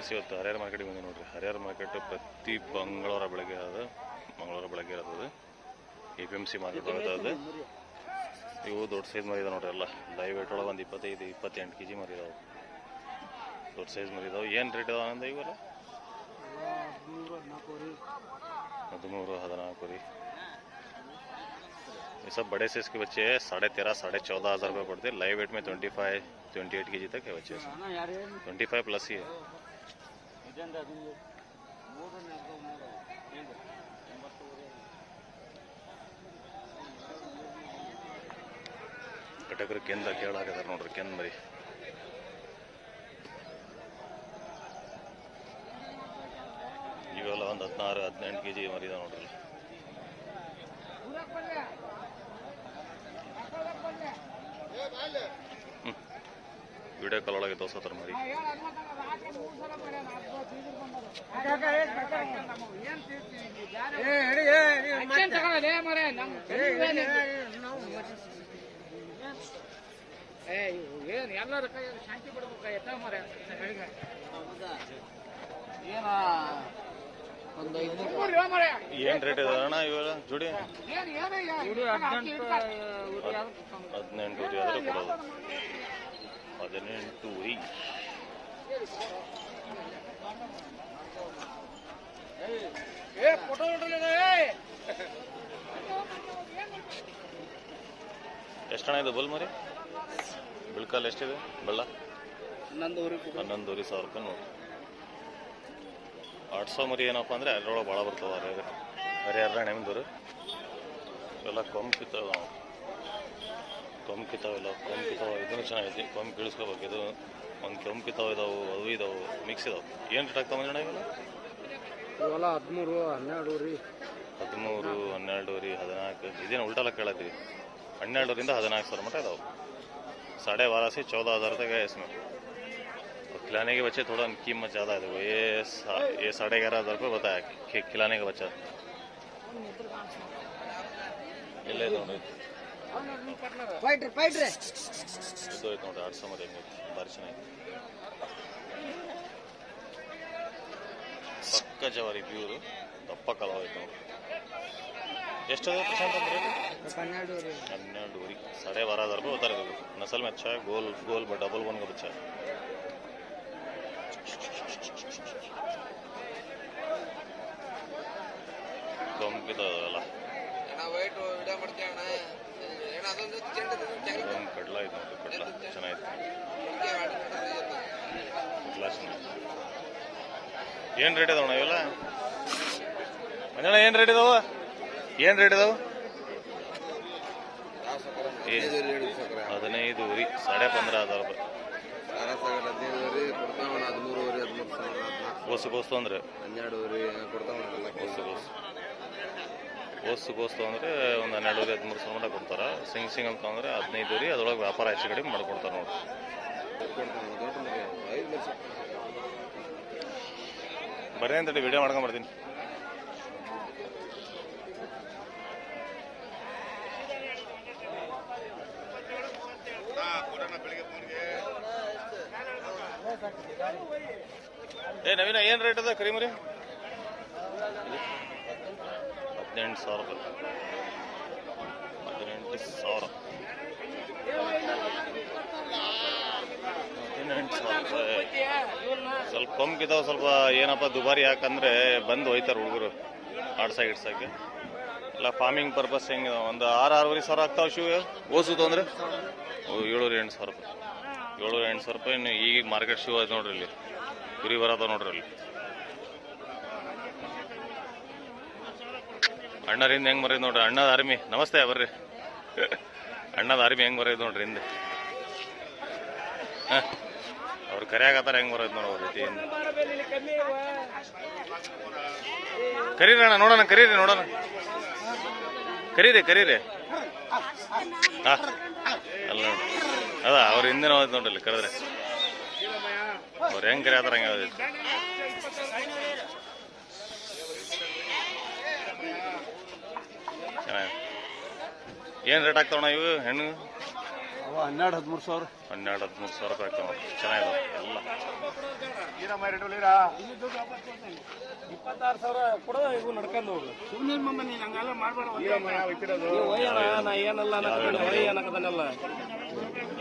Friends ಇವತ್ತು ಹರಿಹರ ಮಾರ್ಕೆಟಿಗೆ ಬಂದು ನೋಡ್ರಿ ಹರಿಹರ ಮಾರ್ಕೆಟ್ ಪ್ರತಿ ಮಂಗಳವಾರ ಬೆಳಗ್ಗೆ ಅದು ಮಂಗಳವಾರ ಬೆಳಗ್ಗೆ ಇರ್ತದೆ A P M C market ಇರ್ತದೆ ಇವು ದೊಡ್ಡ ಸೈಜ್ ಮರಿ ಇದಾವೆ ನೋಡ್ರಿ ಎಲ್ಲ ಲೈವ್ ವೇಟ್ ಒಳಗೆ ಒಂದು ಇಪ್ಪತ್ತೈದು ಇಪ್ಪತ್ತೆಂಟು ಕೆ ಜಿ ಮರಿ ಇದಾವೆ ದೊಡ್ಡ ಸೈಜ್ ಮರಿ ಇದಾವೆ ಏನು ರೇಟ್ ಇದಾವೆ ಅಂದ ಇವೆಲ್ಲ ಹದಿಮೂರು ಹದಿನಾಲ್ಕು ರೀ ಹದಿಮೂರು ಹದಿನಾಲ್ಕು ರೀ ये सब बड़े साइज के बच्चे हैं साढ़े तेरह साढ़े चौदह हज़ार रुपये पड़ते हैं लाइव वेट में ट्वेंटी फाइव ट्वेंटी एट के जी तक है बच्चे ಅಣ್ಣ ಯಾರು ಹೇಳಿ ट्वेंटी फाइव प्लस ही है ಇದೊಂದು ಅದೊಂದು ಮೂರು ನಾಲ್ಕು ಮೂರು ಹೆಂಗೆ ಒಂಬತ್ತುವರೆ ಕಟಕರು ಕೆಂದ ಕೇಳಾಕದಾರ ನೋಡ್ರಿ ಕೆಂದ್ ಮರಿ ಇವೆಲ್ಲ ಒಂದು ಹದಿನಾರು ಹದಿನೆಂಟು ಕೆ ಜಿ ಮರಿ ಇದಾವೆ ನೋಡ್ರಿ ಹ್ಞೂ ವಿಡಿಯೋ ಕಾಲ್ ಒಳಗೆ ದೋಸೆ ಮರಿ ಏ ಹೇಳಿ ಏನ್ ಎಲ್ಲರ ಕೈ ಶಾಂತಿ ಬಿಡ್ಬೇಕು ಎತ್ತ ಮರ ಏನ ರೇಟ್ ಇದೆ ಅಣ್ಣ ಇವೆಲ್ಲ ಜೋಡಿ ಹದಿನೆಂಟು ಕೊಡೋದು. ಹದಿನೆಂಟು ಫೋಟೋ ನೋಡ್ರಲ್ಲ ಎಷ್ಟಣ್ಣ ಇದು ಬಲ್ ಮರಿ ಬಿಳ್ಕಾಲ್ ಎಷ್ಟಿದೆ ಬೆಳ್ಳ ಹನ್ನೊಂದೂವರೆ ಹನ್ನೊಂದುವರೆ ಸಾವಿರ ರೂಪಾಯಿ ನೋಡಿ ಆಟ್ ಸौ ಮರಿ ಏನಪ್ಪ ಅಂದ್ರೆ ಅದ್ರೊಳಗೆ ಭಾಳ ಬರ್ತಾವೆ ಹರಿಹರ ಹರಿಹರ ನೆಮ್ದೂರು ಎಲ್ಲ ಕೊಂಬ್ ಕಿತ್ತಾವ ಕೊಂಬ್ ಕಿತ್ತಾವೆಲ್ಲ ಕೊಂಬ್ ಕಿತ್ತಾವ ಇದನ್ನು ಚೆನ್ನಾಗೈತಿ ಕೊಂಬ್ ಕೀಳಿಸ್ಕೋಬೇಕು ಇದು ಒಂದು ಕೊಂಬ್ ಕಿತ್ತಾವ ಇದಾವೆ ಅವು ಇದಾವೆ ಮಿಕ್ಸ್ ಇದಾವೆ ಏನು ರೇಟ್ ಆಗ್ತಾವೆ ಅಣ್ಣ ಇವೆಲ್ಲ ಇವೆಲ್ಲ ಹದಿಮೂರು ಹನ್ನೆರಡು ರೀ ಹದಿಮೂರು ಹನ್ನೆರಡು ರೀ ಹದಿನಾಲ್ಕು ಇದೇನು ಉಲ್ಟಲ್ಲ ಕೇಳತ್ತೀವಿ ಹನ್ನೆರಡರಿಂದ ಹದಿನಾಲ್ಕು ಸಾವಿರ ಮಟ್ಟ ಇದಾವೆ साढ़े बारह से चौदह हज़ार तक है इसमें और खिलाने के बच्चे थोड़ा कीमत ज़्यादा है देखो ये सा, ये साढ़े ग्यारह हज़ार रुपये बताया खि- खिलाने का बच्चा ಇಲ್ಲೇ ಐತೆ ನೋಡ್ರಿ ಫೈಟ್ರಿ ಫೈಟ್ರಿ ಇದು ಐತೆ ನೋಡಿ ಭಾರಿ ಚೆನ್ನಾಗಿ ಜವಾರಿ ಪ್ಯೂರು. ದಪ್ಪ ಕಲವ ಎಷ್ಟು ನೋಡಿ. ಎಷ್ಟದ ಪ್ರಶಾಂತ್ ಅಂದ್ರೆ? ಹನ್ನೆರಡುವರೆ ನಸಲ್ ಮೆಚ್ಚ ಗೋಲ್ ಗೋಲ್ ಡಬಲ್ ಒನ್ಗೆ ಬಚ್ಚ ಗಂಪಿದ ಅಲ್ಲ ವೈಟ್ ವಿಡಿಯೋ ಮಾಡ್ತೀವಿ ಅಣ್ಣ ಕಡ್ಲ ಐತೆ ನೋಡಿ ಕಡ್ಲ ಚೆನ್ನಾಗೈತೆ ಕಡ್ಲ ಚೆನ್ನಾಗಿ ಏನು ರೇಟ್ ಇದಾವಣ ಇವೆಲ್ಲ ಮಂಜಣ್ಣ ಏನು ರೇಟ್ ಇದಾವ? ಏನು ರೇಟ್ ಇದಾವ? ಹದಿನೈದು ರೀ ಸಾಡೆ ಪಂದ್ರ ಅದಾವ ಹೊಸ ಹೊಸ ಹದಿಮೂರುವರೆ ಹದಿಮೂರು ಸಾವಿರ ಹೊಸ ಹೊಸ ಅಂದ್ರೆ? ಹನ್ನೆರಡುವರೆ ಕೊಡ್ತಾವಣ ಎಲ್ಲ ಗೋಸು ಗೋಸು ಗೋಸು ಗೋಸ್ತು ಅಂದರೆ ಒಂದು ಹನ್ನೆರಡು ಹದಿಮೂರು ಸಾವಿರ ಮಟ್ಟ ಕೊಡ್ತಾರೆ. ಸಿಂಗ್ ಸಿಂಗ್ ಅಂತ ಅಂದರೆ ಹದಿನೈದು ರೀ, ಅದ್ರೊಳಗೆ ವ್ಯಾಪಾರ ಹೆಚ್ಚು ಕಡಿಮೆ ಮಾಡ್ಕೊಡ್ತಾರೆ ನೋಡಿ ಬರೀ ಅಂತೇಳಿ ವಿಡಿಯೋ ಮಾಡ್ಕೊಂಬರ್ತೀನಿ ಏ, ನವೀನ, ಏನು ರೇಟ್ ಅದ ಕರಿಮರಿ? ಹದಿನೆಂಟು ಸಾವಿರ ರೂಪಾಯಿ ಹದಿನೆಂಟು ಸಾವಿರ. ಹದಿನೆಂಟು ಸಾವಿರ ರೂಪಾಯಿ. ಸ್ವಲ್ಪ ಕೊಂಬಿದಾವ, ಸ್ವಲ್ಪ ಏನಪ್ಪ ದುಬಾರಿ ಯಾಕಂದ್ರೆ ಬಂದು ಹೋಯ್ತಾರೆ ಹುಡುಗರು ಆಡ್ಸಾಗ ಇಡ್ಸಕ್ಕೆ ಎಲ್ಲ ಫಾರ್ಮಿಂಗ್ ಪರ್ಪಸ್ ಹೆಂಗೆ ಒಂದು ಆರು ಆರೂವರೆ ಸಾವಿರ ಆಗ್ತಾವೆ ಶೂ? ಓಸುದು ಅಂದ್ರೆ ಏಳೂರು ಎಂಟು ಸಾವಿರ ರೂಪಾಯಿ. ಏಳೂರು ಎಂಟು ಸಾವಿರ ರೂಪಾಯಿ ಇನ್ನು ಈಗ ಮಾರ್ಕೆಟ್ ಶೂ ಆಯ್ತು ನೋಡ್ರಿ ಇಲ್ಲಿ. ಕುರಿ ಬರೋದ ನೋಡ್ರಿ ಅಲ್ಲಿ. ಅಣ್ಣರಿಂದ ಹೆಂಗ್ ಬರೋದು ನೋಡ್ರಿ, ಅಣ್ಣದ ಆರ್ಮಿ ನಮಸ್ತೆ ಬರ್ರಿ. ಅಣ್ಣದ ಆರ್ಮಿ ಹೆಂಗ್ ಬರೋದು ನೋಡ್ರಿ ಹಿಂದೆ. ಹಾಂ. ಅವ್ರು ಕರೆಯಾಗತ್ತಾರ ಹೆಂಗ್ ಬರೋದು ರೀತಿಯಿಂದ ಕರೀರಿ ಅಣ್ಣ, ನೋಡೋಣ, ಕರೀರಿ ನೋಡೋಣ. ಕರೀರಿ ಕರೀರಿ. ಹಾಂ. ಅಲ್ಲ ನೋಡಿ. ಅದ, ಅವ್ರ ಹೋದ್ ನೋಡ್ರಿ ಕರೆದ್ರೆ. ಅವ್ರು ಹೆಂಗ್ ಕರೆಯತ್ತಾರ ಹಂಗೆ ಯಾವ್ದು ಚೆನ್ನಾಗಿ ಏನು ರೇಟ್ ಆಗ್ತಾವಣ ಇವು? ಹೆಣ್ಣು? ಅವ ಹನ್ನೆರಡು ಹದಿಮೂರು ಸಾವಿರ. ಹನ್ನೆರಡು ಹದಿಮೂರು ಸಾವಿರ ರೂಪಾಯಿ ಆಗ್ತಾವ ಚೆನ್ನಾಗಿದೆ ಎಲ್ಲ. ಇಪ್ಪತ್ತಾರು ಸಾವಿರ ಕೂಡ ಇವು ನಡ್ಕೊಂಡು ಹೋಗ್ಲಿ. ಸುಮ್ಮನೆ ಮಮ್ಮ ನೀನು ಹಂಗೆಲ್ಲ ಮಾಡಬೇಡ ನಾ ಏನಲ್ಲ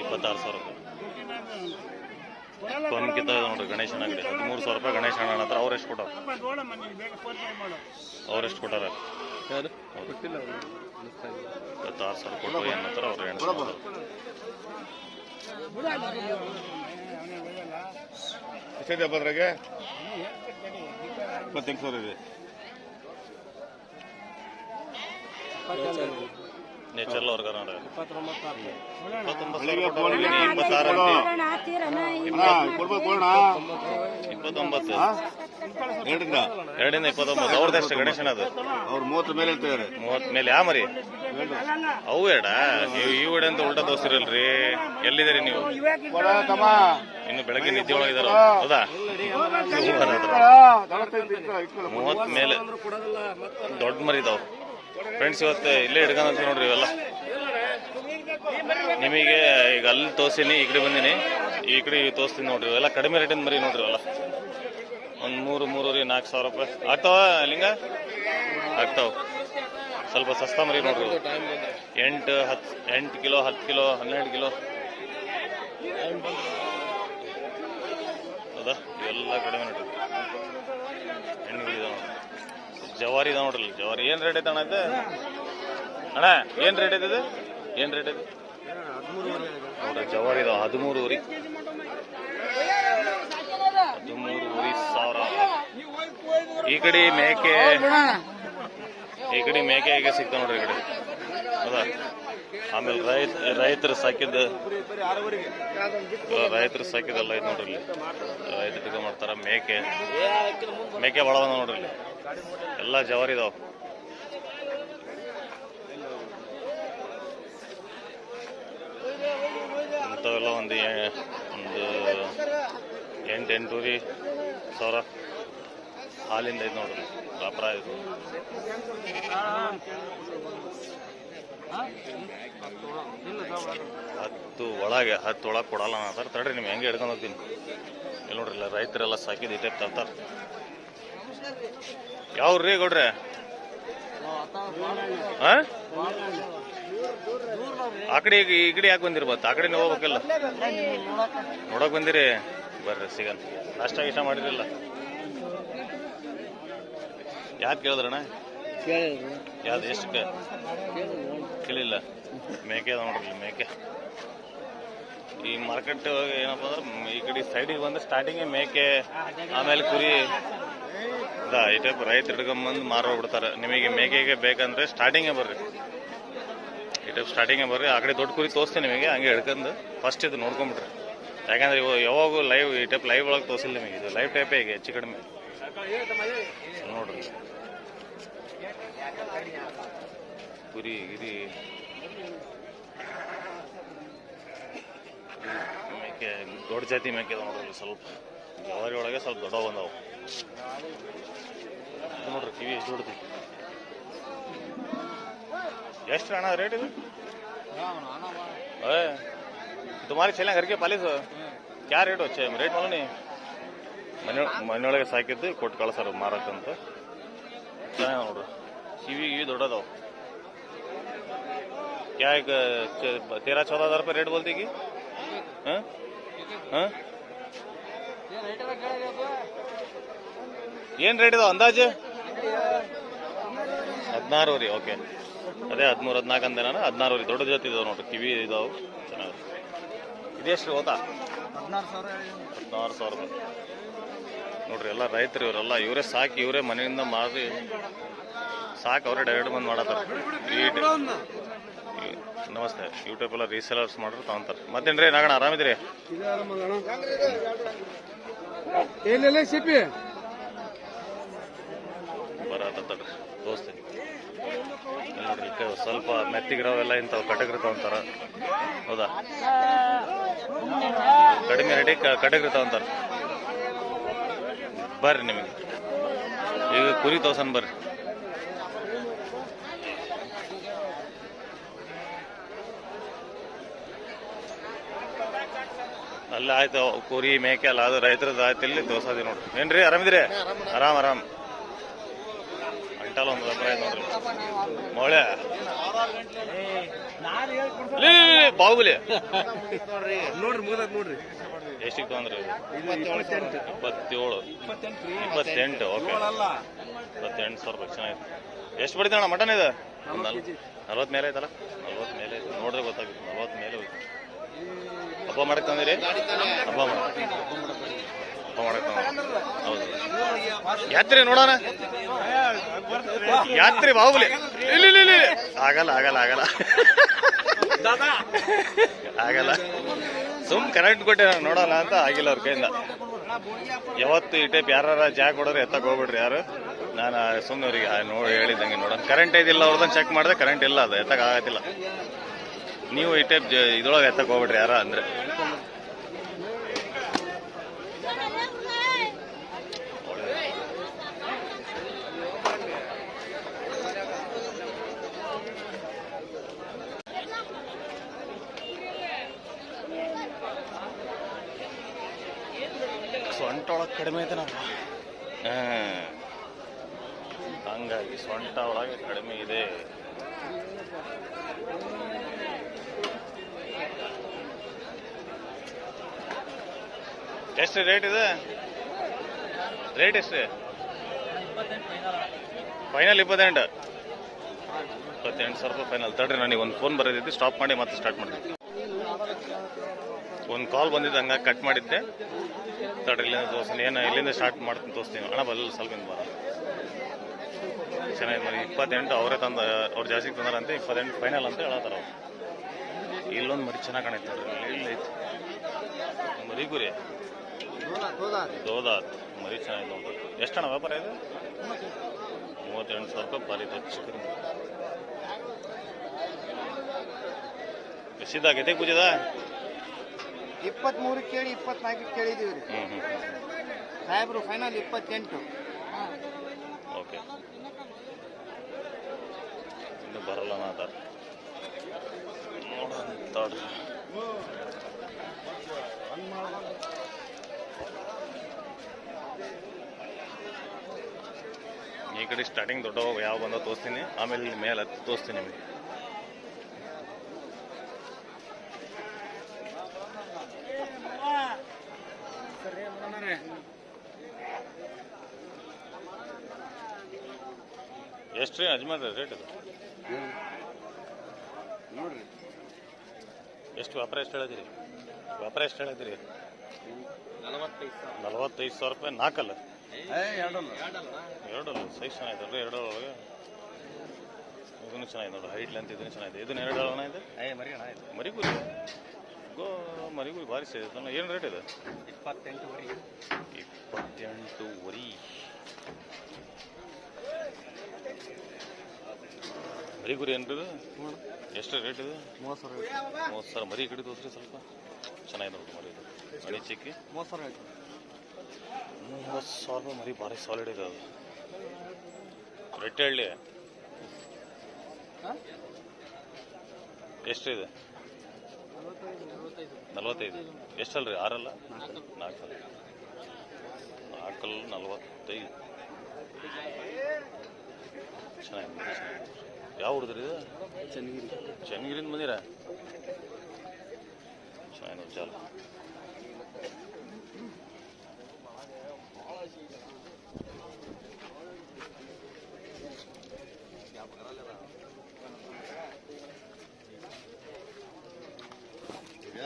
ಇಪ್ಪತ್ತಾರು ಸಾವಿರ ರೂಪಾಯಿ. ಕೊಂಕಿತ ನೋಡ್ರಿ ಗಣೇಶನ ಅಂಗಡಿ. ಹದಿಮೂರು ಸಾವಿರ ರೂಪಾಯಿ ಗಣೇಶ ಅಣ್ಣ ಹತ್ರ ಅವ್ರು ಎಷ್ಟು ಕೊಟ್ಟಾರ? ಅವ್ರೆಷ್ಟು ನೀನು ಬೇಗ ಫೋನ್ ಮಾಡು. ಅವ್ರು ಎಷ್ಟು ಕೊಟ್ಟಾರ? ಯಾರು ಆರು ಸಾವಿರ ಕೊಟ್ಟು ಏನು ಅಂತಾರೆ ಅವ್ರು ಏನು ಎಷ್ಟಿದೆ ಅದ್ರಾಗೆ ಇಪ್ಪತ್ತೆಂಟು ಸಾವಿರ ಇದೆ. ನೇಚರ್ ಅವ್ರ ನೋಡ್ರಿ. ಇಪ್ಪತ್ತೊಂಬತ್ತು ಇಪ್ಪತ್ತೊಂಬತ್ತು. ಎರಡರಿಂದ ಎರಡಿಂದ ಇಪ್ಪತ್ತೊಂಬತ್ತು ಅವ್ರದ್ದು ಎಷ್ಟು ಗಣೇಶನ ಅದು. ಅವ್ರು ಮೂವತ್ತು ಮೇಲೆ ಹೇಳ್ತಿದ್ದಾರೆ. ಮೂವತ್ತು ಮೇಲೆ. ಯಾವ ಮರಿ? ಅವು ಎರಡ? ನೀವು ಈ ವಿಡ ಅಂತ ಉಲ್ಟಾ ತೋರಿಸಿರಲ್ರಿ. ಎಲ್ಲಿದ್ದೀರಿ ನೀವು? ಇನ್ನು ಬೆಳಗ್ಗೆ ನಿದ್ದೆ ಒಳಗಿದಾರ ಹೌದಾ? ಮೂವತ್ತು ಮೇಲೆ. ದೊಡ್ಡ ಮರಿ ಇದಾವ. ಫ್ರೆಂಡ್ಸ್ ಇವತ್ತು ಇಲ್ಲೇ ಹಿಡ್ಕೊಂಡ್ ನೋಡ್ರಿ ಇವೆಲ್ಲ. ನಿಮಗೆ ಈಗ ಅಲ್ಲಿ ತೋರ್ಸಿನಿ ಈ ಕಡೆ ಬಂದಿನಿ. ಈ ಕಡೆ ತೋರಿಸ್ತೀನಿ ನೋಡ್ರಿ ಇವೆಲ್ಲ. ಕಡಿಮೆ ರೇಟಿಂದ ಮರಿ ನೋಡ್ರಿ ಇವೆಲ್ಲ. ಒಂದು ಮೂರು, ಮೂರುವರೆ, ನಾಲ್ಕು ಸಾವಿರ ರೂಪಾಯಿ. ಆಗ್ತಾವ ಲಿಂಗ? ಆಗ್ತಾವ. ಸ್ವಲ್ಪ ಸಸ್ತಾ ಮರಿ ನೋಡ್ರಿ. ಎಂಟು ಹತ್ತು ಎಂಟು ಕಿಲೋ, ಹತ್ತು ಕಿಲೋ, ಹನ್ನೆರಡು ಕಿಲೋ. ಹೌದಾ? ಇವೆಲ್ಲ ಕಡಿಮೆ ನೋಡ್ರಿ. ನೋಡ್ರಿ ಜವಾರಿ ಇದಾವ ನೋಡ್ರಿ. ಜವಾರಿ ಏನ್ ರೇಟ್ ಐತೆ ಅಣ್ಣ ಐತೆ ಅಣ್ಣ, ಏನ್ ರೇಟ್ ಐತೆ ಏನು ರೇಟ್ ಐತೆ? ನೋಡ್ರಿ ಜವಾರಿ ಇದಾವ. ಹದಿಮೂರುವರೆ ಸಾವಿರ ಈ ಕಡೆ ಮೇಕೆ ಈ ಕಡೆ ಮೇಕೆ ಈಗ ಸಿಗ್ತಾವ ನೋಡ್ರಿ ಈ ಕಡೆ. ಹೌದಾ? ಆಮೇಲೆ ರೈತ ರೈತರು ಸಾಕಿದ್ದ ರೈತರು ಸಾಕಿದೆಲ್ಲ ಇದು ನೋಡ್ರಿ ಇಲ್ಲಿ. ರೈತರು ಇದು ಮಾಡ್ತಾರ ಮೇಕೆ. ಮೇಕೆ ಭಾಳ ನೋಡ್ರಿ ಇಲ್ಲಿ. ಎಲ್ಲ ಜವಾರಿ ಇದಾವ ಇಂಥವೆಲ್ಲ ಒಂದು ಒಂದು ಎಂಟು ಎಂಟೂರಿ ಸಾವಿರ. ಹಾಲಿಂದ ಐತೆ ನೋಡ್ರಿ ವ್ಯಾಪಾರ ಇದು. ಹತ್ತು ಒಳಗೆ ಹತ್ತು ಒಳಗೆ ಕೊಡಲ್ಲ ಅಂತಾರೆ ತಡ್ರಿ, ನಿಮ್ಗೆ ಹೆಂಗೆ ಹಿಡ್ಕೊಂಡು ಹೋಗ್ತೀನಿ. ಇಲ್ಲಿ ನೋಡ್ರಿ, ಇಲ್ಲ ರೈತರೆಲ್ಲ ಸಾಕಿದ್ದು ಈ ಟೈಪ್ ತರ್ತಾರ. ಯಾವ ರೀ ಗೌಡ್ರೆ? ಆ? ಆ ಕಡೆ ಈ ಕಡೆ ಯಾಕೆ ಬಂದಿರ್ಬೋದು ಆ ಕಡೆ ನೀವು ಹೋಗ್ಬೇಕಲ್ಲ? ನೋಡಕ್ ಬಂದಿರಿ? ಬರ್ರಿ, ಸಿಗನ್. ಅಷ್ಟಾಗಿ ಇಷ್ಟ ಮಾಡಿರಲಿಲ್ಲ. ಯಾಕೆ ಕೇಳಿದ್ರಣ್ಣ? ಯಾವ್ದು ಎಷ್ಟು ಕೇಳಿಲ್ಲ. ಮೇಕೆ ಅದ ನೋಡ್ರಿ ಮೇಕೆ. ಈ ಮಾರ್ಕೆಟ್ ಏನಪ್ಪ ಅಂದ್ರೆ ಈ ಕಡೆ ಸೈಡಿಗೆ ಬಂದ್ರೆ ಸ್ಟಾರ್ಟಿಂಗ್ ಮೇಕೆ ಆಮೇಲೆ ಕುರಿ. ಅದ ಈ ಟೈಪ್ ರೈತ ಹಿಡ್ಕೊಂಬಂದು ಮಾರೋಗ್ಬಿಡ್ತಾರೆ ನಿಮಗೆ ಮೇಕೆಗೆ ಬೇಕಂದ್ರೆ ಸ್ಟಾರ್ಟಿಂಗೇ ಬರ್ರಿ. ಈ ಟೈಪ್ ಸ್ಟಾರ್ಟಿಂಗೇ ಬರ್ರಿ. ಆ ಕಡೆ ದೊಡ್ಡ ಕುರಿ ತೋರಿಸ್ತೀನಿ ನಿಮಗೆ ಹಂಗೆ ಹಿಡ್ಕೊಂಡು ಫಸ್ಟ್ ಇದು ನೋಡ್ಕೊಂಬಿಟ್ರಿ. ಯಾಕಂದ್ರೆ ಇವಾಗ ಯಾವಾಗೂ ಲೈವ್ ಈ ಟೈಪ್ ಲೈವ್ ಒಳಗೆ ತೋರಿಸಿಲ್ಲ ನಿಮಗೆ. ಇದು ಲೈವ್ ಟೈಪೇ ಈಗ ಹೆಚ್ಚು ಕಡಿಮೆ. ನೋಡ್ರಿ. ಕುರಿ ಗಿರಿ. ಮೇಕೆ, ದೊಡ್ಡ ಜಾತಿ ಮೇಕೆ ನೋಡ್ರಿ ಸ್ವಲ್ಪ. ಜವಾರಿ ಒಳಗೆ ಸ್ವಲ್ಪ ದೊಡ್ಡ ಬಂದವು. ನೋಡ್ರಿ, ಕಿವಿ ಎಷ್ಟು ದೊಡ್ಡದು. ಎಷ್ಟು ಅಣ್ಣ ರೇಟ್ ಇದು? ಏ ತುಮಾರಿ ಚೆಲ್ಲ ಹರಿಕೆ ಪಾಲಿಸು. ಕ್ಯಾ ರೇಟ್ ವಚ್ಚೆ? ರೇಟ್ ಮಲನಿ? ಮನೆ, ಮನೆಯೊಳಗೆ ಸಾಕಿದ್ದು ಕೊಟ್ಟು ಕಳಿಸೋರು ಮಾರಕ್ಕಂತ. ನೋಡ್ರಿ. ಕಿವಿ ಕಿವಿ ದೊಡ್ಡದವು क्या एक च- तेरह चौदह हजार रुपये रेट बोलती की हाँ हाँ ಏನ್ ರೇಟ್ ಇದಾವ ಅಂದಾಜು ಹದಿನಾರು ರೀ ಓಕೆ ಅದೇ ಹದಿಮೂರು ಹದಿನಾಲ್ಕು ಅಂದೆ ನಾನು ಹದಿನಾರು ರೀ ದೊಡ್ಡ ಜೊತೆ ಇದಾವೆ ನೋಡ್ರಿ ಕಿವಿ ಇದಾವೆ ಚೆನ್ನಾಗಿ ಇದೆಷ್ಟು ಓತಾ ಹದಿನಾರು ಸಾವಿರ ರೂಪಾಯಿ ನೋಡ್ರಿ ಎಲ್ಲ ರೈತರು ಇವರೆಲ್ಲ ಇವರೇ ಸಾಕಿ ಇವರೇ ಮನೆಯಿಂದ ಮಾರಿ ಸಾಕು ಅವರೇ ಡೈರೆಕ್ಟ್ ಬಂದು ಮಾಡತ್ತಾರ. ಈ ನಮಸ್ತೆ ಯೂಟ್ಯೂಬ್ ಎಲ್ಲ ರೀಸೇಲರ್ಸ್ ಮಾಡ್ರು ತಗೊಂತಾರೆ. ಮತ್ತೇನ್ರಿ ನಾಗಣ ಆರಾಮಿದ್ರಿ ಬರತ್ತಡ್ರಿ ನೋಡ್ರಿ ಸ್ವಲ್ಪ ಮೆತ್ತಿಗಿರೋವೆಲ್ಲ ಇಂಥವು ಕಟಕ್ರಿ ತಗೊಂತಾರ. ಹೌದಾ? ಕಡಿಮೆ ರೆಡಿ ಕಟಕ್ರಿ ತಗೊಂತಾರ. ಬರ್ರಿ ನಿಮಗೆ. ಈಗ ಕುರಿ ತೋಸನ್ ಬರ್ರಿ. ಅಲ್ಲ ಆಯ್ತು ಕುರಿ ಮೇಕೆ ಅಲ್ಲ ಅದು ರೈತರದ್ದು ಆಯ್ತು ಇಲ್ಲಿ ತೋರ್ಸದಿ ನೋಡ್ರಿ ಏನ್ರಿ ಆರಾಮಿದ್ರಿ ಆರಾಮ್ ಆರಾಮ್. ಅಂಟಲ್ ಒಂದು ಅಭಿಪ್ರಾಯ ಆಯ್ತು ನೋಡ್ರಿ. ಮೌಳೆ. ಬಾಹುಬಲಿ. ನೋಡ್ರಿ ಮುಗ್ದತ್ ನೋಡ್ರಿ. ಎಷ್ಟಿಗೆ ತಗೊಂಡ್ರಿ ಇಪ್ಪತ್ತೆಂಟು. ಇಪ್ಪತ್ತೇಳು. ಇಪ್ಪತ್ತೆಂಟು. ಓಕೆ. ಇಪ್ಪತ್ತೆಂಟು ಸಾವಿರ ರೂಪಾಯಿ ಚೆನ್ನಾಗಿತ್ತು ಎಷ್ಟು ಬಡಿದೆ ಅಣ್ಣ ಮಟನ್ ಇದು? ನಲ್ವತ್ತು ಮೇಲೆ ಐತಲ್ಲ ನಲ್ವತ್ತು ಮೇಲೆ ಐತೆ ನೋಡ್ರಿ ಗೊತ್ತಾಗುತ್ತೆ. ನಲ್ವತ್ತು ಹಬ್ಬ ಮಾಡಕ್ ಹಬ್ಬ ಹಬ್ಬ ಹೌದು. ಯಾತ್ರಿ ನೋಡೋಣ? ಯಾತ್ರಿ ಬಾಹುಬಲಿ. ಇಲ್ಲಿ ಇಲ್ಲಿ ಇಲ್ಲಿ ಆಗಲ್ಲ ಆಗಲ್ಲ ಆಗಲ್ಲ. ಆಗಲ್ಲ. ಸುಮ್ ಕರೆಂಟ್ ಕೊಟ್ಟೆ ನಾನು ನೋಡೋಣ ಅಂತ ಆಗಿಲ್ಲ ಅವ್ರ ಕೈಯಿಂದ. ಯಾವತ್ತು ಈ ಟೈಪ್ ಯಾರ ಜಾಗ ಕೊಡೋರು ಎತ್ತಕ್ಕೆ ಹೋಗ್ಬಿಡ್ರಿ ಯಾರು? ನಾನು ಸುಮ್ಮನೆ ಅವ್ರಿಗೆ ನೋಡಿ ಹೇಳಿದಂಗೆ ನೋಡೋಣ. ಕರೆಂಟ್ ಇದಿಲ್ಲ ಅವ್ರದನ್ನ ಚೆಕ್ ಮಾಡಿದೆ ಕರೆಂಟ್ ಇಲ್ಲ ಅದು. ಎತ್ತಕ್ಕೆ ಆಗತ್ತಿಲ್ಲ ನೀವು ಈ ಟೈಪ್ ಇದ್ರೊಳಗೆ ಎತ್ತಕ್ಕೆ ಹೋಗ್ಬಿಟ್ರಿ ಯಾರ ಅಂದ್ರೆ. ಸೊಂಟೊಳಗೆ ಕಡಿಮೆ ಐತೆ ನಾವು ಹಂಗಾಗಿ ಸೊಂಟ ಒಳಗೆ ಕಡಿಮೆ ಇದೆ. ಎಷ್ಟು ರೇಟ್ ಇದೆ? ರೇಟ್ ಎಷ್ಟು? ಫೈನಲ್ ಇಪ್ಪತ್ತೆಂಟು. ಇಪ್ಪತ್ತೆಂಟು ಸಾವಿರ ರೂಪಾಯಿ ಫೈನಲ್ ತಡ್ರಿ ನನಗೆ ಒಂದು ಫೋನ್ ಬರೋದಿತ್ತು ಸ್ಟಾಪ್ ಮಾಡಿ ಮತ್ತೆ ಸ್ಟಾರ್ಟ್ ಮಾಡ್ತೀನಿ. ಒಂದು ಕಾಲ್ ಬಂದಿದ್ದು ಹಂಗಾಗಿ ಕಟ್ ಮಾಡಿದ್ದೆ. ತಡ್ರಿ, ಇಲ್ಲಿಂದ ತೋರಿಸ್ತೀನಿ. ಏನು, ಇಲ್ಲಿಂದ ಸ್ಟಾರ್ಟ್ ಮಾಡ್ತೀನಿ, ತೋರಿಸ್ತೀನಿ. ಹಣ ಬಲ್ಲ ಸ್ವಲ್ಪ ಬರ ಚೆನ್ನಾಗಿ ಮರಿ ಇಪ್ಪತ್ತೆಂಟು ಅವರೇ ತಂದ, ಅವ್ರು ಜಾಸ್ತಿ ತಂದಾರಂತೆ, ಇಪ್ಪತ್ತೆಂಟು ಫೈನಲ್ ಅಂತ ಹೇಳತ್ತಾರ ಇಲ್ಲೊಂದು ಮರಿ ಚೆನ್ನಾಗಿ ಕಾಣೈತೆ ನೋಡ್ರಿ ಇಲ್ಲಿ ಮರಿ ಗುರಿ. ದೋದಾತ್ ಮರಿ ಚೆನ್ನಾಗಿ ನೋಡ್ಬೇಕು ಎಷ್ಟಣ್ಣ ವ್ಯಾಪಾರ ಇದೆ? ಮೂವತ್ತೆಂಟು ಸಾವಿರ ರೂಪಾಯಿ ಬಾರಿ ಹೆಚ್ಚು ಕಡಿಮೆ. ಎಷ್ಟಿದ್ದಾಗೈತೆ ಪೂಜದ? ಇಪ್ಪತ್ಮೂರು ಕೇಳಿ ಇಪ್ಪತ್ನಾಲ್ಕು ಕೇಳಿದೀವಿ ರೀ. ಹ್ಞೂ ಹ್ಞೂ ಸಾಹೇಬ್ರು ಫೈನಲ್ ಇಪ್ಪತ್ತೆಂಟು. ಓಕೆ. ಇನ್ನು ಬರಲ್ಲ ಅದ ನೋಡೋಣ ಈ ಕಡೆ ಸ್ಟಾರ್ಟಿಂಗ್ ದೊಡ್ಡ ಯಾವ ಬಂದ ತೋರಿಸ್ತೀನಿ. ಆಮೇಲೆ ಇಲ್ಲಿ ಮೇಲೆ ಹತ್ತಿ ತೋರಿಸ್ತೀನಿ ನಿಮಗೆ. ಎಷ್ಟು ರೀ ಅಜ್ಮರ್ ರೇಟ್ ಅದು ನೋಡ್ರಿ. ಎಷ್ಟು ವ್ಯಾಪಾರ ಎಷ್ಟು ಹೇಳಿದಿರಿ? ವ್ಯಾಪಾರ ಎಷ್ಟು ಹೇಳಿದಿರಿ? ನಲವತ್ತೈದು ಸಾವಿರ ರೂಪಾಯಿ ನಾಲ್ಕಲ್ಲ. ಎರಡಲ್ಲ. ಸೈಜ್ ಚೆನ್ನಾಗಿದೆ ಎರಡು ಒಳಗೆ ಇದನ್ನು ಚೆನ್ನಾಗಿದೆ ನೋಡಿ ಹೈಟ್ ಲೆಂತ್ ಇದನ್ನು ಚೆನ್ನಾಗಿದೆ. ಇದನ್ನ ಎರಡು ಅಳನ ಇದೆ? ಮರಿಗುರಿ ಗೋ ಮರಿಗುರಿ ಭಾರಿ ಐತಲ್ಲ ಏನು ರೇಟ್ ಇದೆ? ಇಪ್ಪತ್ತೆಂಟು ವರಿ. ಮರಿಗುರಿ ಏನ್ರಿ ಇದು? ಎಷ್ಟು ರೇಟ್ ಇದೆ? ಮೂವತ್ತು ಸಾವಿರ ಮೂವತ್ತು ಸಾವಿರ. ಮರಿ ಈ ಕಡೆ ಸ್ವಲ್ಪ. ಚೆನ್ನಾಗಿದೆ ನೋಡಿ ಮರಿ ಇದು. ಮರಿ ಚಿಕ್ಕಿ ಮೂವತ್ತು ಸಾವಿರ ಆಯ್ತು ಸಾವಿರ ರೂಪಾಯಿ ಮರಿ ಭಾರಿ ಸಾಲಿಡ್ ಇದೆ ಅದು. ರೆಟ್ಟಹಳ್ಳಿ ಹೇಳಿ. ಎಷ್ಟಿದೆ? ನಲ್ವತ್ತೈದು. ಎಷ್ಟಲ್ರಿ? ಆರಲ್ಲ? ನಾಲ್ಕಲ್ಲ. ನಾಲ್ಕಲ್ಲ ನಲ್ವತ್ತೈದು. ಚೆನ್ನಾಗಿದೆ ಚೆನ್ನಾಗಿದೆ. ಯಾವ ಹುಡುದ್ರಿ ಇದು? ಚನ್ನಗಿರಿ. ಚನ್ನಗಿರಿಂದ ಬಂದಿರ? ಚೆನ್ನಾಗಿ ಚಾಲು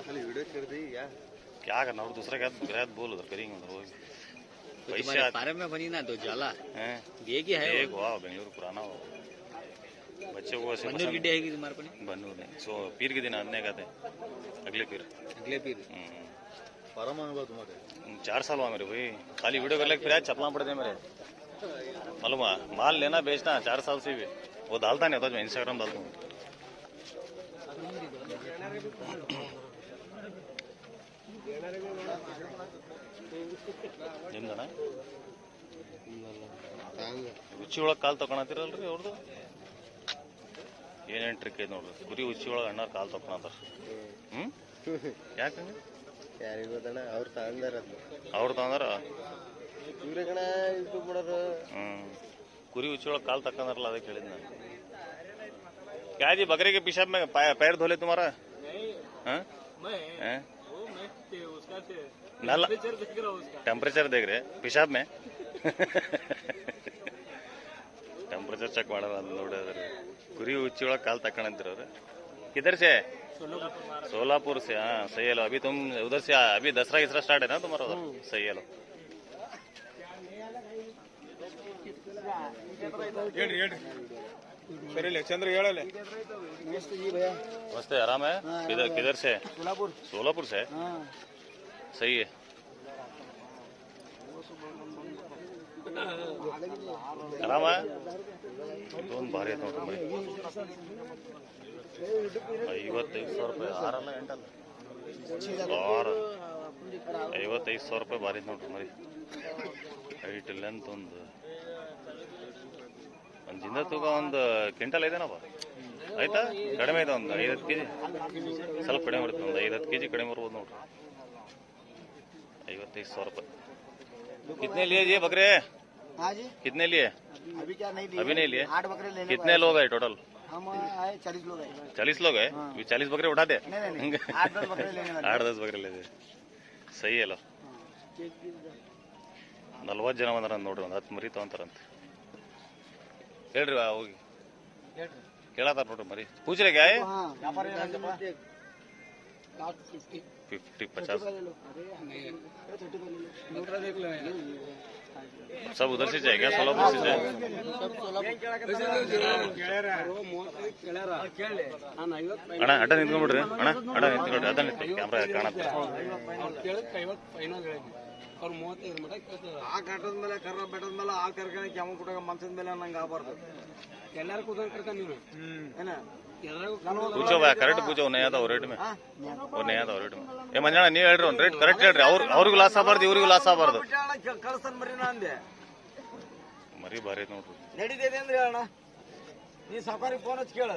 वीडियो कर दी या क्या करना और दूसरा क्या ग्रह बोल उधर करेंगे उधर वही पैसे आते फार्म में बनी ना तो जाला। हैं? एक ही है एक वाह बेंगलुरु पुराना हो बच्चे को ऐसे बंदूक गिड्डे है तुम्हारे पास बंदूक नहीं सो पीर के दिन आने का थे अगले पीर। अगले पीर? हम्म। फार्म मांगा तुम्हारे। चार साल हुआ मेरे भाई। खाली वीडियो कर ले फिर आज चपला पड़ते मेरे। मालूम है माल लेना बेचना चार साल से भी। वो डालता नहीं होता मैं इंस्टाग्राम डालता हूँ। ನಿಮ್ದಣ ಉಚ್ಚಿ ಒಳಗೆ ಕಾಲು ತಗೊಳತಿರಲ್ರಿ ಅವ್ರದ್ದು ಏನೇನು ಟ್ರಿಕ್ ಐತೆ ನೋಡ್ರಿ ಕುರಿ ಉಚ್ಚಿ ಒಳಗೆ ಅಣ್ಣಾರ್ ಕಾಲು ತಗೊಳತಾರ ಹ್ಞೂ ಯಾಕಂಗೆ ಯಾರಿಗ್ ಗೊತ್ತಣ್ಣ ಅವ್ರು ತಗೊಂಡಾರ ಅವ್ರು ತಗೊಂಡಾರ ಇವ್ರೆ ಕಣ ಇದು ಮಾಡೋರು ಹ್ಮ್ ಕುರಿ ಉಚ್ಚೊಳಗೆ ಕಾಲ್ ತಕ್ಕಂದ್ರಲ್ಲ ಅದಕ್ಕೆ ಹೇಳಿದ್ ನಾನು क्या जी बकरे के पेशाब में पा- पैर धोले तुम्हारा हाँ? हैं? नल टेम्परेचर देख रहे पेशाब में ಟೆಂಪ್ರೇಚರ್ ಚೆಕ್ ಮಾಡಲ್ಲ ಅಂತ ನೋಡಿದ್ರೆ ಕುರಿ ಉಚ್ಚಿ ಒಳಗೆ ಕಾಲ್ ತಕೊಂಡಂತಿರೋರು किधर से सोलापुर से हाँ सही है लो अभी तुम उधर से आ- अभी दसरा इसरा स्टार्ट है ना तुम्हारा उधर सही है लो ಹೇಳ್ರಿ ಹೇಳ್ರಿ ಸರಿ ಚಂದ್ರ ಹೇಳಲ್ಲ नमस्ते आराम है किधर किधर से सोलापुर सोलापुर से सही है ಆರಾಮ ಇದೊಂದು ಭಾರಿ ಐತೆ ನೋಡ್ರಿ ಮರಿ ಐವತ್ತೈದು ಸಾವಿರ ರೂಪಾಯಿ ಆರಲ್ಲ ಎಂಟಲ್ಲ ಆರು ಐವತ್ತೈದು ಸಾವಿರ ರೂಪಾಯಿ ಭಾರಿ ಐತೆ ನೋಡ್ರಿ ಮರಿ ಹೈಟ್ ಲೆಂತ್ ಒಂದು ಒಂದು ಜಿಂದ ತೂಕ ಒಂದು ಕ್ವಿಂಟಲ್ ಐದೇನಪ್ಪ ಆಯ್ತಾ ಕಡಿಮೆ ಐತೆ ಒಂದು ಐವತ್ತು ಕೆ ಜಿ ಸ್ವಲ್ಪ ಕಡಿಮೆ ಬರುತ್ತೆ ಒಂದು ಐವತ್ತು ಕೆ ಜಿ ಕಡಿಮೆ ಬರ್ಬೋದು ನೋಡ್ರಿ ಐವತ್ತೈದು ಸಾವಿರ ರೂಪಾಯಿ कितने लिए जी बकरे हाँ जी कितने लिए अभी क्या नहीं लिए अभी नहीं लिए आठ बकरे लेने कितने लोग है टोटल हम आए चालीस लोग आए चालीस लोग है हाँ। चालीस बकरे उठा दे नहीं नहीं नहीं आठ दस बकरे लेने आठ दस बकरे ले दे सही है लो ನಲ್ವತ್ತು ಜನ ಬಂದಾರ ನೋಡ್ರಿ ಒಂದು ಹತ್ತು ಮರಿ ತಗೊಂತಾರಂತ ಹೇಳ್ರಿ ಹೋಗಿ ಕೇಳತ್ತಾರ ನೋಡ್ರಿ ಮರಿ ಪೂಜ್ರಿಗೆ फिफ्टी फिफ्टी पचास ले लो थर्टी ले लो सब उधर से जाए क्या सोलापुर से जाए ಅಣ್ಣ ಅಡ್ಡ ನಿಂತ್ಕೊಂಡ್ಬಿಡ್ರಿ ಅಣ್ಣ ಅಡ್ಡ ನಿಂತ್ಕೊಳ್ರಿ ಅಡ್ಡ ನಿಂತ್ಕೊಳ್ಳಿ ಕ್ಯಾಮ್ರಾ ಕಾಣತ್ತೆ ಅವ್ರು ಮೂವತ್ತೈದು ಮಟ ಕೇಳ್ತಾರೆ ಆ ಕಟ್ಟದ ಮೇಲೆ ಕರ್ರ ಬೆಟ್ಟದ ಮೇಲೆ ಆ ಕರ್ಕೊಂಡು ಕೆಮ್ಮ ಕುಟಾಗ ಮಂಚದ ಮೇಲೆ ನಂಗೆ ಆಗಬಾರ್ದು ಎಲ್ಲಾರು ಕೂತ್ಕೊಂಡು ಕರ್ಕೊಂಡು ನೀನು ಏನ ಬೂಜವ ಕರೆಕ್ಟ್ ಬೂಜವ್ ನಯ ಅದಾವ ರೇಟ್ ಮೇ ಅವ್ರು ನಯ ಅದಾವ ರೇಟ್ ಮೇ ಏ ಮಂಜಣ್ಣ ನೀವು ಹೇಳ್ರಿ ಒಂದು ರೇಟ್ ಕರೆಕ್ಟ್ ಹೇಳ್ರಿ. ಅವ್ರು ಅವ್ರಿಗೂ ಲಾಸ್ ಆಗಬಾರ್ದು ಇವ್ರಿಗೂ ಲಾಸ್ ಆಗಬಾರ್ದು. ಮರಿ ಬಾರಿ ಐತೆ ನೋಡ್ರಿ. ನಡೀತೈತೆ ಅಂದ್ರೆ ಹೇಳಣ್ಣ. ನೀ ಸಾವುಕಾರಿ ಫೋನ್ ಹಚ್ಚಿ ಕೇಳ.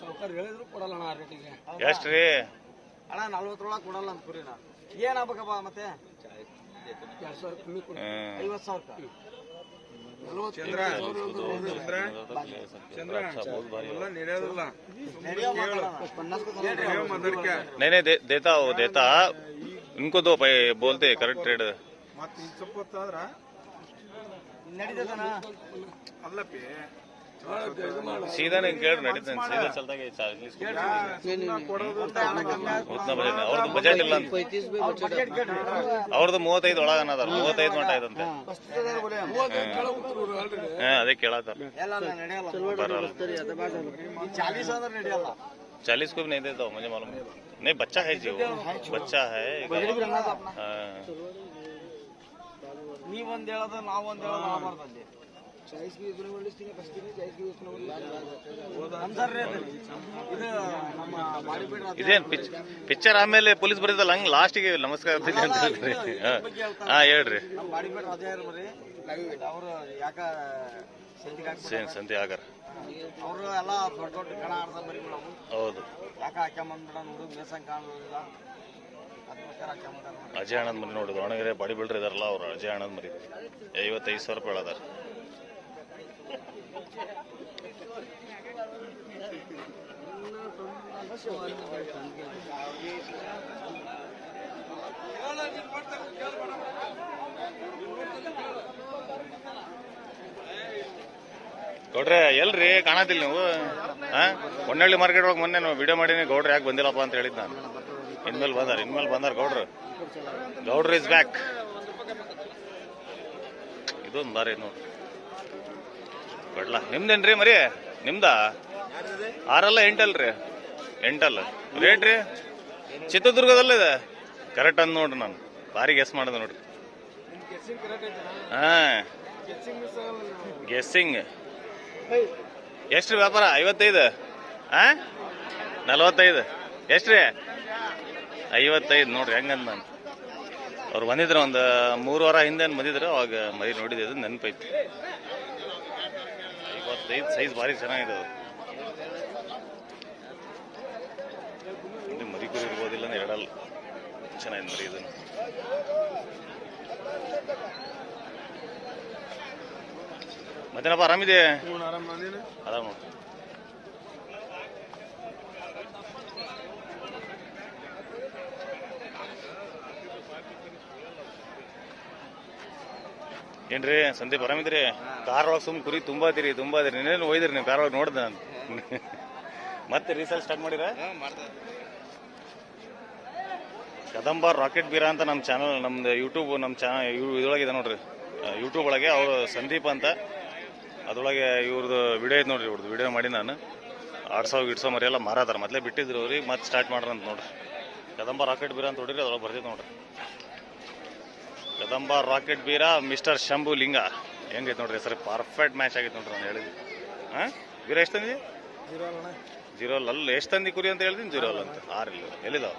ಸಾವುಕಾರಿ ಹೇಳಿದ್ರು ಕೊಡಲ್ಲ ಅಣ್ಣ ರೇಟಿಗೆ ಎಷ್ಟು ರೀ? ಅಣ್ಣ ನಲ್ವತ್ತರೊಳಗೆ ಕೊಡಲ್ಲ ಅಂತ ಕುರಿ ನಾ. ಏನಾಗಬೇಕಪ್ಪ ಮತ್ತೆ? ಎರಡು ಸಾವಿರ ಕಮ್ಮಿ ಕೊಡಿ. ಐವತ್ತು ಸಾವಿರ ಚಂದ್ರ ಚಂದ್ರ ಎಲ್ಲ ನಡೆಯೋದಿಲ್ಲ ನಡೆಯೋ ಮಾತಾಡೋಣ. ಪನ್ನಾಸ್ को ನಡೆಯೋ ಮಾತಾಡ್ಕ नहीं नहीं दे, देता वो देता उनको दो भाई बोलते करेक्ट रेट ಮತ್ತೆ ಈಗ ಸ್ವಲ್ಪ ಹೊತ್ತಾದ್ರ ನಡೀತದಣ್ಣ ಅಲ್ಲಪ್ಪಿ सीधा नहीं केड़ ನಡೀತಾನೆ सीधा चलता है चालीस ಕೊಡೋದು ಉತ್ನ ಬಜೆಟ್ ಅವ್ರದ್ದು ಬಜೆಟ್ ಇಲ್ಲ ಅಂತ ಬಕೆಟ್ ಕೇಳ್ರಿ ಅವ್ರದ್ದು ಮೂವತ್ತೈದು ಒಳಗ ಅನ್ನದಾರ ಮೂವತ್ತೈದು ಮಟ ಐದಂತೆ ವಸ್ತುತದಾರ बोले हम ಹಾ ಅದೇ ಕೇಳತ್ತಾರ ಎಲ್ಲ ಅಲ್ಲ, ನಡೆಯಲ್ಲ ಬರಲ್ಲ ಈ ಚಾಲೀಸ್ ಅಂದ್ರೆ ನಡೆಯಲ್ಲ चालीस को भी नहीं देता हूँ मुझे मालूम है। नहीं बच्चा है जो बच्चा है ಬಜೆಟ್ ಬಿ ರಂಗದ ಅಪ್ಪ हाँ, ನೀವೊಂದ್ ಹೇಳೋದು ನಾವೊಂದ್ ಹೇಳೋದು ಆಗಬಾರ್ದು ಅಲ್ಲಿ ಚಾಯ್ಸ್ಗೆ ಇದನ್ನ ಹೊಲಿಸ್ತೀನಿ ಫಸ್ಟ್ಗೆ ಚಾಯ್ಸ್ಗೆ ಇದನ್ನ ಅನ್ಸರ್ ರೀ ಅದು. ಇದು ನಮ್ಮ ಬಾಡಿ ಬಿಡ್ರ ಇದೇನ್ ಪಿಚ್ ಪಿಕ್ಚರ್ ಆಮೇಲೆ ಪೊಲೀಸ್ ಬರೀದಲ್ಲ ಹಂಗ್ ಲಾಸ್ಟಿಗೆ ನಮಸ್ಕಾರ ಅಂತ ಹೇಳ್ರಿ. ಹಾ. ಹಾ ಹೇಳ್ರಿ. ಅವರು ಯಾಕ ಸಂತೆ ಆಗಾರ ಅವರು ಎಲ್ಲ ದೊಡ್ಡ ದೊಡ್ಡ ಕಣ ಆಡ್ದ ಮರಿ ನಾವು ಹೌದು. ಯಾಕ ಹಾಕ್ಯಂಬಂದ್ಬಿಡ ನೋಡು ಮೇಸಂಗ್ ಕಾಣೋದಿಲ್ಲ ಅದಕ್ಕೋಸ್ಕರ ಹಾಕ್ಯಂಬಂದಾರ ಅಜಯ್ ಆನಂದ್ ಮರಿ ನೋಡಿದ್ರು ಒಣಗೆರೆ ಬಾಡಿ ಬಿಲ್ಡರ್ ಇದಾರಲ್ಲ ಅವ್ರು ಅಜಯ್ ಆನಂದ್ ಮರಿ. ಐವತ್ತೈದು ಸಾವಿರ ರೂಪಾಯಿ ಹೇಳದಾರ ಗೌಡ್ರೆ, ಎಲ್ರಿ? ಕಾಣತಿಲ್ಲ ನೀವು? ಹೊನ್ನಳ್ಳಿ ಮಾರ್ಕೆಟ್ ಒಳಗೆ ಮೊನ್ನೆ ನಾವು ವಿಡಿಯೋ ಮಾಡೀನಿ, ಗೌಡ್ರು ಯಾಕೆ ಬಂದಿಲ್ಲಪ್ಪ ಅಂತ ಹೇಳಿದ್ ನಾನು. ಇನ್ಮೇಲೆ ಬಂದಾರ ಇನ್ಮೇಲೆ ಬಂದಾರ ಗೌಡ್ರು. ಗೌಡ್ರು ಇಸ್ ಬ್ಯಾಕ್ ಇದೊಂದು ದಾರಿ ನೋಡ್ರಿ. ಕೊಡ್ಲ ನಿಮ್ದೇನ್ರಿ ಮರಿ? ನಿಮ್ದ? ಆರಲ್ಲ ಎಂಟಲ್ರಿ? ಎಂಟಲ್ಲ. ರೇಟ್ ರೀ? ಚಿತ್ರದುರ್ಗದಲ್ಲಿದೆ ಕರೆಕ್ಟ್ ಅಂದ್ ನೋಡ್ರಿ ನಾನು. ಭಾರಿ ಗೆಸ್ ಮಾಡಿದೆ ನೋಡ್ರಿ. ಹಾ. ಗೆಸ್ಸಿಂಗ್ ಎಷ್ಟು ವ್ಯಾಪಾರ? ಐವತ್ತೈದು? ಆ? ನಲವತ್ತೈದು. ಎಷ್ಟು ರೀ ಐವತ್ತೈದು ನೋಡ್ರಿ, ಹೆಂಗಂದ್ ನಾನು. ಅವ್ರು ಬಂದಿದ್ರು ಒಂದು ಮೂರು ವಾರ ಹಿಂದೆ ಬಂದಿದ್ರು, ಅವಾಗ ಮರಿ ನೋಡಿದ್ದು ನೆನಪೈತಿ. ಐವತ್ತೈದು ಸೈಜ್ ಭಾರಿ ಚೆನ್ನಾಗಿದೆ ಅದು. ಇಲ್ಲಿ ಮರಿ ಕುರಿ ಇರ್ಬೋದಿಲ್ಲ ಅಂದ್ರೆ ಎರಡಲ್ಲ ಚೆನ್ನಾಗಿದೆ ಮರಿ ಇದನ್ನು ಮತ್ತೇನಪ್ಪ ಆರಾಮಿದೆ ಆರಾಮ ನೋಡು. ಏನ್ರಿ ಸಂದೀಪ್ ಆರಾಮಿದ್ರಿ ಕಾರ್ ಒಳಗೆ ಸುಮ್ ಕುರಿ ತುಂಬಾ ಇದ್ರಿ ತುಂಬಾ ಇದ್ರಿ ನಿನ್ನೇನು ಒಯ್ದಿರಿ ನೀವು ಕಾರ್ ಒಳಗೆ ನೋಡ್ದೆ ನಾನು. ಮತ್ತೆ ರೀಸೇಲ್ ಸ್ಟಾರ್ಟ್ ಮಾಡಿರ? ಕದಂಬ ರಾಕೆಟ್ ಬೀರ ಅಂತ ನಮ್ಮ ಚಾನಲ್ ನಮ್ದು ಯೂಟ್ಯೂಬ್ ನಮ್ಮ ಚಾನಲ್ ಇದೆ ನೋಡ್ರಿ. ಯೂಟ್ಯೂಬ್ ಒಳಗೆ ಅವರು ಸಂದೀಪ್ ಅಂತ ಅದ್ರೊಳಗೆ ಇವ್ರದ್ದು ವಿಡಿಯೋ ಐತೆ ನೋಡ್ರಿ ಇವ್ರದ್ದು ವಿಡಿಯೋ ಮಾಡಿ ನಾನು. ಆಡ್ಸೋ ಗಿಡ್ಸೋ ಮರಿ ಎಲ್ಲ ಮಾರಾತಾರ. ಮೊದಲೇ ಬಿಟ್ಟಿದ್ರು ಅವ್ರಿಗೆ ಮತ್ತೆ ಸ್ಟಾರ್ಟ್ ಮಾಡ್ರಿ ಅಂತ ನೋಡ್ರಿ. ಕದಂಬ ರಾಕೆಟ್ ಬೀರ ಅಂತ ನೋಡಿರಿ ಅದ್ರೊಳಗೆ ಬರ್ತೈತೆ ನೋಡ್ರಿ. ಕದಂಬ ರಾಕೆಟ್ ಬೀರ ಮಿಸ್ಟರ್ ಶಂಭು ಲಿಂಗ. ಹೆಂಗೈತೆ ನೋಡ್ರಿ ಸರ್ ಪರ್ಫೆಕ್ಟ್ ಮ್ಯಾಚ್ ಆಗೈತೆ ನೋಡ್ರಿ ನಾನು ಹೇಳಿದ್ವಿ ಹಾಂ? ಬೀರ ಎಷ್ಟು ತಂದಿ ಜೀರೋ ಅಲ್ಲ ಅಲ್ಲ. ಎಷ್ಟು ತಂದಿ ಕುರಿ ಅಂತ ಹೇಳ್ತೀನಿ ಜೀರೋ ಅಲ್ಲ ಅಂತ. ಇಲ್ಲ. ಎಲ್ಲಿದಾವ?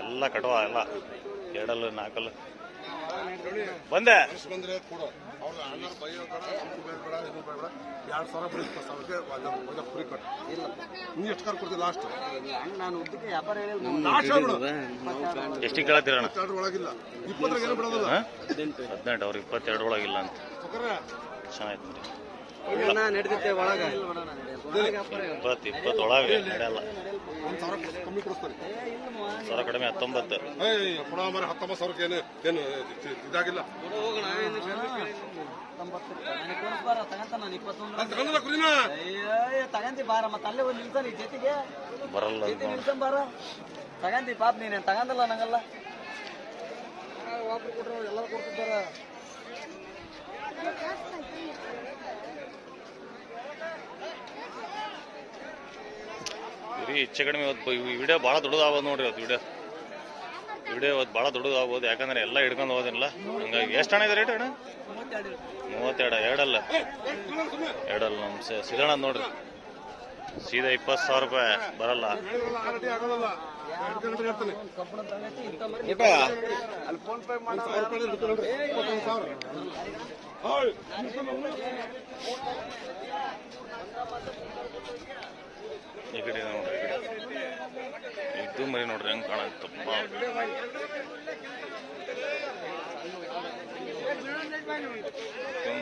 ಎಲ್ಲ ಕಟುವ ಎಲ್ಲ. ಎರಡಲ್ಲ ನಾಲ್ಕಲ್ಲ. ಬಂದೆ. ಬಂದ್ರೆ ಕೊಡು ಅವ್ರ ಬೈಯೋ ಬೇಡ ಬೇಡ ಇದು ಬೇಡ ಎರಡು ಸಾವಿರ ಬಿಡಿ ಇಪ್ಪತ್ತು ಸಾವಿರಕ್ಕೆ ಒಂದು ಒಂದು ಕುರಿ ಕಟ್ಟು. ನೀ ಎಷ್ಟು ಕಾರ್ ಕೊಡ್ತೀವಿ ಲಾಸ್ಟ್ ನಾನು ಉದ್ದಕ್ಕೆ ವ್ಯಾಪಾರ ಇಪ್ಪತ್ತೆರಡು ಒಳಗಿಲ್ಲ. ಇಪ್ಪತ್ತರಾಗ ಏನು ಬಿಡೋದಿಲ್ಲ. ಹದಿನೆಂಟು ಅವ್ರು ಇಪ್ಪತ್ತೆರಡು ಒಳಗಿಲ್ಲ ಅಂತ. ಚೆನ್ನಾಗಿ ಚೆನ್ನಾಯ್ತು ನೋಡಿ ನಡೆದಿತ್ತೆ ಒಳಗ. ಇಪ್ಪತ್ತು ಇಪ್ಪತ್ತು ಒಳಗೆ ನಡೆಯಲ್ಲ. ಒಂದು ಸಾವಿರ ಕಡಿಮೆ ಹತ್ತೊಂಬತ್ತು. ಹತ್ತೊಂಬತ್ತು ಸಾವಿರಕ್ಕೆ ಏನು ಏನು ಇದಾಗಿಲ್ಲ? ತಗಂತ ಬಾರ ಮತ್ತೆ ಅಲ್ಲೇ ಒಂದು ನಿಲ್ತಾನೆ ಈ ಜೊತೆಗೆ ಬರಲ್ಲ ಬಾರ. ತಗಂತಿ ಪಾಪ ನೀನೇನು ತಗಂದಲ್ಲ ನಂಗಲ್ಲ. ಒಬ್ರು ಕೊಟ್ರು ಎಲ್ಲರೂ ಕೊಡ್ತಿದ್ದಾರ. ಹೆಚ್ಚು ಕಡಿಮೆ ಇವತ್ತು ಈ ವಿಡಿಯೋ ಭಾಳ ದೊಡ್ಡದಾಗೋದು ನೋಡ್ರಿ ಇವತ್ತು ವಿಡಿಯೋ. ವಿಡಿಯೋ ಇವತ್ತು ಭಾಳ ದೊಡ್ಡದಾಗ್ಬೋದು, ಯಾಕಂದ್ರೆ ಎಲ್ಲ ಹಿಡ್ಕೊಂಡು ಹೋಗೋದಿಲ್ಲ. ಹಂಗಾಗಿ ಎಷ್ಟು ಹಣ ಇದೆ ರೇಟ್ ಅಣ್ಣ? ಮೂವತ್ತೆರಡು, ಎರಡಲ್ಲ. ಎರಡಲ್ಲ ನಮ್ಮ ಸಿಗೋಣ ನೋಡ್ರಿ. ಸೀದಾ ಇಪ್ಪತ್ತು ಸಾವಿರ ರೂಪಾಯಿ ಬರಲ್ಲ. ನೋಡ್ರಿ ಈ ಕಡೆ ಇದೆ ಇದು ಮರಿ ನೋಡ್ರಿ, ಹೆಂಗ್ ಕಾಣತ್ತಪ್ಪ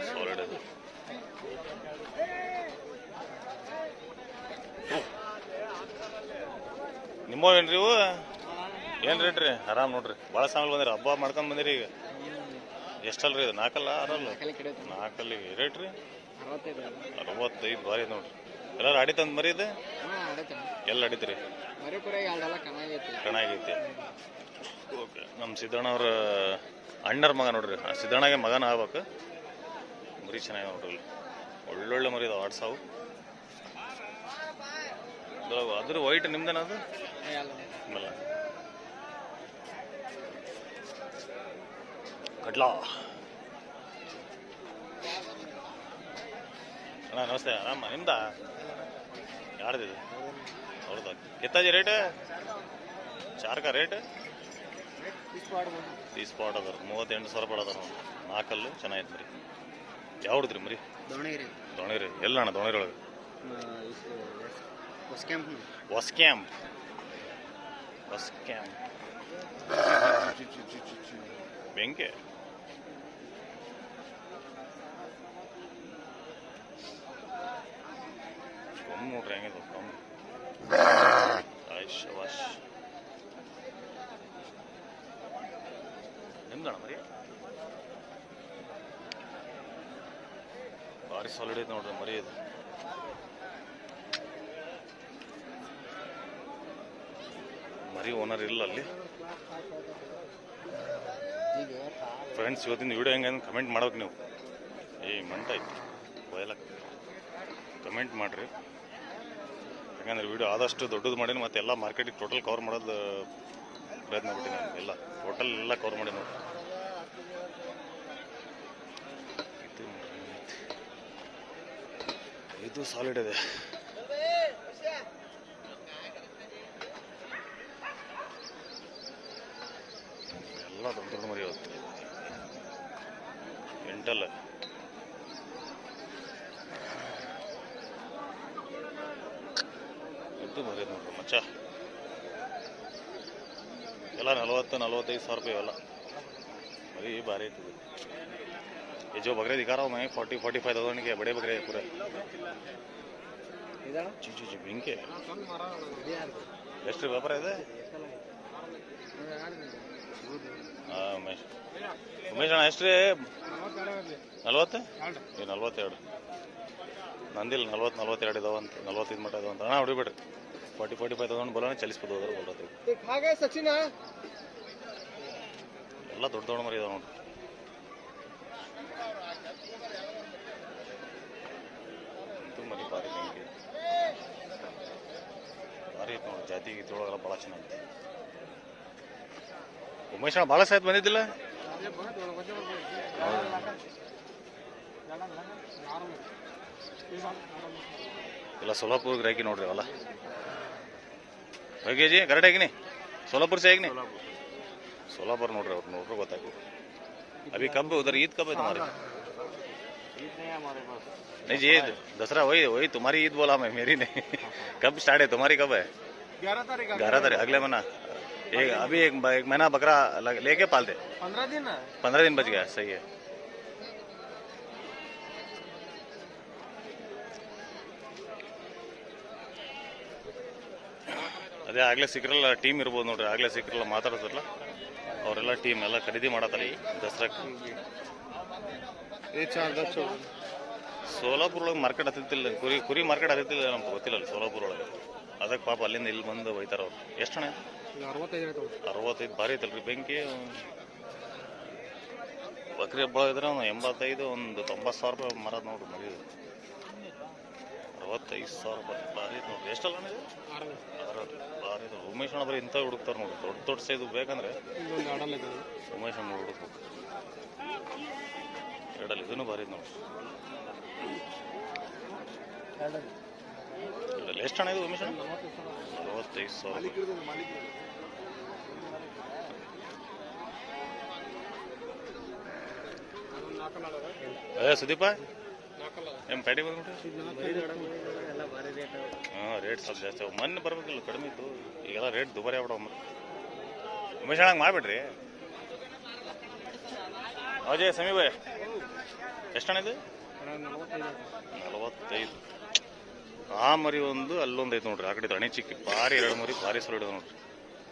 ಸಾಲಿಡ್ ಅದು ನಿಮ್ಮವೇನ್ರಿ ಇವು? ಏನ್ ರೇಟ್ ರೀ? ಆರಾಮ್ ನೋಡ್ರಿ. ಭಾಳ ಸಾಮಾನು ಬಂದಿರಿ. ಹಬ್ಬ ಮಾಡ್ಕೊಂಡ್ ಬಂದಿರಿ ಈಗ. ಎಷ್ಟಲ್ರಿ ಇದು? ನಾಲ್ಕಲ್ಲ, ಆರಲ್ಲ? ನಾಲ್ಕಲ್ಲಿ. ರೇಟ್ ರೀ? ಅರವತ್ತೈದು ಬಾರಿ ನೋಡ್ರಿ. ಎಲ್ಲಾರು ಅಡಿ ತಂದು ಮರಿ ಇದೆ? ಎಲ್ಲ ನಡೀತೀರಿ? ಕಣಾಗೈತಿ ಓಕೆ ನಮ್ಮ ಸಿದ್ದಣ್ಣವ್ರ ಅಣ್ಣರ ಮಗ ನೋಡ್ರಿ. ಆ ಸಿದ್ದಣ್ಣಗೆ ಮಗನ ಆಗ್ಬೇಕು. ಮರಿ ಚೆನ್ನಾಗಿ ನೋಡ್ರಿ ಒಳ್ಳೊಳ್ಳೆ ಮರಿ ಇದಾವೆ ಆಡ್ ಸಾವು. ಅದ್ರ ವೈಟ್ ನಿಮ್ದೇನ ಅದು? ಕಡ್ಲಾ. ಅಣ್ಣ ನಮಸ್ತೆ. ಆರಾಮ? ನಿಮ್ದಾ? ಯಾರ್ದಿದೆ? ಎತ್ತಾಜಿ ರೇಟ್ ಚಾರ್ಕ ರೇಟ್ ಈ ಸ್ಪಾಟ್ ಅದರ. ಮೂವತ್ತೆಂಟು ಸಾವಿರ ರೂಪಾಯಿ ಅದಾರ ನೋಡಿ ನಾಲ್ಕಲ್ಲು ಚೆನ್ನಾಗಿತ್ತು ಮರಿ. ಯಾವ್ದ್ರಿ ಮರಿ? ದಾವಣಗೆರೆ ದೋಣಿರಿ ಎಲ್ಲ ಅಣ್ಣ ದೋಣಿರಿ ಒಳಗೆ ಹೊಸ ಕ್ಯಾಂಪ್ ಹೊಸ ಕ್ಯಾಂಪ್ ಬೆಂಕೆ. ನೋಡ್ರಿ ಹೆಂಗಿದೆ ಕೊಮ್ಮು ಆಯ್ತು ಶವಾಶ್ ನಿಮ್ದಣ್ಣ ಮರಿ? ಭಾರಿ ಸಾಲಿಡ್ ಐತೆ ನೋಡ್ರಿ ಮರಿ ಇದು. ಮರಿ ಓನರ್ ಇಲ್ಲ ಅಲ್ಲಿ. ಫ್ರೆಂಡ್ಸ್ ಇವತ್ತಿನ ವಿಡಿಯೋ ಹೆಂಗೆ ಕಮೆಂಟ್ ಮಾಡ್ಬೇಕು ನೀವು. ಏ ಮಂಟ ಐತಿ ಒಯ್ಯಲ್ಲ ಕಮೆಂಟ್ ಮಾಡಿರಿ. ಯಾಕಂದ್ರೆ ವಿಡಿಯೋ ಆದಷ್ಟು ದೊಡ್ಡದು ಮಾಡಿ ಮತ್ತೆ ಎಲ್ಲ ಮಾರ್ಕೆಟಿಗೆ ಟೋಟಲ್ ಕವರ್ ಮಾಡೋದು ಪ್ರಯತ್ನ ಪಟ್ಟಿನಿ ನಾನು. ಎಲ್ಲ ಟೋಟಲ್ ಎಲ್ಲ ಕವರ್ ಮಾಡಿ ನೋಡಿ. ಇದು ಇದು ಸಾಲಿಡ್ ಇದೆ. ಎಲ್ಲ ದೊಡ್ಡ ದೊಡ್ಡ ಮರಿ ಇವತ್ತು ಎಂಟಲ್ಲ. ಇದು ಮರಿ ನೋಡ್ರಿ ಮಚ್ಚ ಎಲ್ಲ ನಲವತ್ತು ನಲವತ್ತೈದು ಸಾವಿರ ರೂಪಾಯಿ ಇವೆಲ್ಲ ಮರಿ ಭಾರಿ ಐತಿ ಇದು. ये जो बकरे दिखा रहा हूँ मैं फोर्टी फोर्टी फाइव थाउजेंड के बड़े बकरे हैं पूरे जी जी जी बिंके ಎಷ್ಟು ವ್ಯಾಪಾರ ಇದೆ ಹಾಂ ಉಮೇಶ್ ಉಮೇಶ್ ಅಣ್ಣ ಎಷ್ಟು ರೀ ನಲ್ವತ್ತು ಈ ನಲ್ವತ್ತೆರಡು ನಂದಿಲ್ಲ ನಲ್ವತ್ತು ನಲ್ವತ್ತೆರಡು ಇದಾವ ಅಂತ ನಲ್ವತ್ತೈದು ಮಟ್ಟ ಇದಾವ ಅಂತ ಅಣ್ಣ ಹೊಡಿಬೇಡ್ರಿ ಫಾರ್ಟಿ ಫಾರ್ಟಿ ಫೈವ್ ತೌಸಂಡ್ ಬರೋಣ ಚಲಿಸ್ಬೋದು ಹೋದ್ರೆ ಬರೋದು ಸಚಿನ ಎಲ್ಲ ದೊಡ್ಡ ದೊಡ್ಡ ಮರಿ ಇದಾವೆ ನೋಡ್ರಿ. ಅಂತೂ ಮರಿ ಭಾರಿ ಬೆಂಕಿ. ಭಾರಿ ಐತೆ ನೋಡಿ ಜಾತಿ ಗೀತಿ ಒಳಗೆಲ್ಲ ಭಾಳ ಚೆನ್ನಾಗಿದೆ ಉಮೇಶ್ ಅಣ್ಣ ಭಾಳ ಸಾಯ್ತು ಬಂದಿದ್ದಿಲ್ಲ? ಇಲ್ಲ ಸೋಲಾಪುರ ಗ್ರಾಹಕಿ ನೋಡ್ರಿ ಅವೆಲ್ಲ. ಹೋಗಿ ಜಿ ಕರೆಕ್ಟ್ ಆಗಿನಿ ಸೋಲಾಪುರ से ಆಗಿನಿ सोलापुर नोट रहे नोट रहे बताओ अभी कब उधर ईद कब है तुम्हारी नहीं जी ईद दसरा वही वही तुम्हारी ईद बोला मैं मेरी नहीं कब स्टार्ट है तुम्हारी कब है ग्यारह तारीख ग्यारह तारीख अगले महीना एक अभी एक, एक महीना बकरा लग- लेके पालते पंद्रह दिन पंद्रह दिन बच गया सही है ಅದೇ ಆಗ್ಲೇ ಸಿಕ್ಕಿರಲ್ಲ ಟೀಮ್ ಇರ್ಬೋದು ನೋಡ್ರಿ ಆಗ್ಲೇ ಸಿಕ್ಕಿರಲ್ಲ ಮಾತಾಡ್ತಾರಲ್ಲ ಅವರೆಲ್ಲ ಟೀಮ್ ಎಲ್ಲ ಖರೀದಿ ಮಾಡತ್ತಾರ ಈ ದಸರಾಕ್ಕೆ ಸೋಲಾಪುರ ಒಳಗೆ ಮಾರ್ಕೆಟ್ ಹತ್ತಿತ್ತಿಲ್ಲ ಕುರಿ ಕುರಿ ಮಾರ್ಕೆಟ್ ಹತ್ತಿತ್ತಿಲ್ಲ ನಮ್ಗೆ ಗೊತ್ತಿಲ್ಲ ಅಲ್ಲಿ ಸೋಲಾಪುರ ಒಳಗೆ ಅದಕ್ಕೆ ಪಾಪ ಅಲ್ಲಿಂದ ಇಲ್ಲಿ ಬಂದು ಒಯ್ತಾರ ಅವ್ರು. ಎಷ್ಟು ಹಣ? ಅರವತ್ತೈದು ಭಾರಿ ಐತಲ್ರಿ ಬೆಂಕಿ ಬಕ್ರಿ ಹಬ್ಬ ಇದ್ರೆ ಒಂದು ಎಂಬತ್ತೈದು ಒಂದು ತೊಂಬತ್ತು ಸಾವಿರ ರೂಪಾಯಿ ಮರ ನೋಡ್ರಿ ಇದು. ಅರವತ್ತೈದು ಸಾವಿರ ರೂಪಾಯಿ ಭಾರಿ ನೋಡಿ ನೋಡ್ರಿ. ಎಷ್ಟಲ್ಲ? ಅರವತ್ತು. ಭಾರಿ. ಉಮೇಶ್ ಅಣ್ಣ ಇಂಥ ಹುಡುಕ್ತಾರೆ ನೋಡಿ ದೊಡ್ಡ ದೊಡ್ಡ ಸೈಜ್ ಬೇಕಂದ್ರೆ ಉಮೇಶ್ ಅಣ್ಣ ಹುಡುಕ್ಬೇಕು. ಎರಡಲ್ಲಿ ಇದನ್ನು ಭಾರಿ ನೋಡಿ ನೋಡ್ರಿ. ಎರಡಲ್ಲಿ ಎಷ್ಟು ಹಣ ಇದು ಉಮೇಶ್ ಅಣ್ಣ? ಅರವತ್ತೈದು ಸಾವಿರ ಏ ಸುದೀಪ. ಏನ್ ಪೇಟೆಗೆ ಬಂದ್ಬಿಟ್ಟು ಹಾಂ ರೇಟ್ ಸ್ವಲ್ಪ ಜಾಸ್ತಿ ಮೊನ್ನೆ ಬರ್ಬೇಕಿಲ್ಲ, ಕಡಿಮೆ ಇತ್ತು. ಈಗೆಲ್ಲ ರೇಟ್ ದುಬಾರಿ ಆಗ್ಬಿಡೋ ಮತ್ತೆ. ಉಮೇಶ್ ಮಾಡ್ಬೇಡ್ರಿ. ಅಜಯ್, ಸಮೀಪ. ಎಷ್ಟು ಹಣ ಇದು? ನಲವತ್ತೈದು. ಆ ಮರಿ ಒಂದು, ಅಲ್ಲೊಂದು ಐತೆ ನೋಡ್ರಿ. ಆ ಕಡೆ ಅಣಿ ಚಿಕ್ಕಿ, ಭಾರಿ ಎರಡು ಮರಿ, ಭಾರಿ ಸಲ ಹಿಡಿದ ನೋಡ್ರಿ.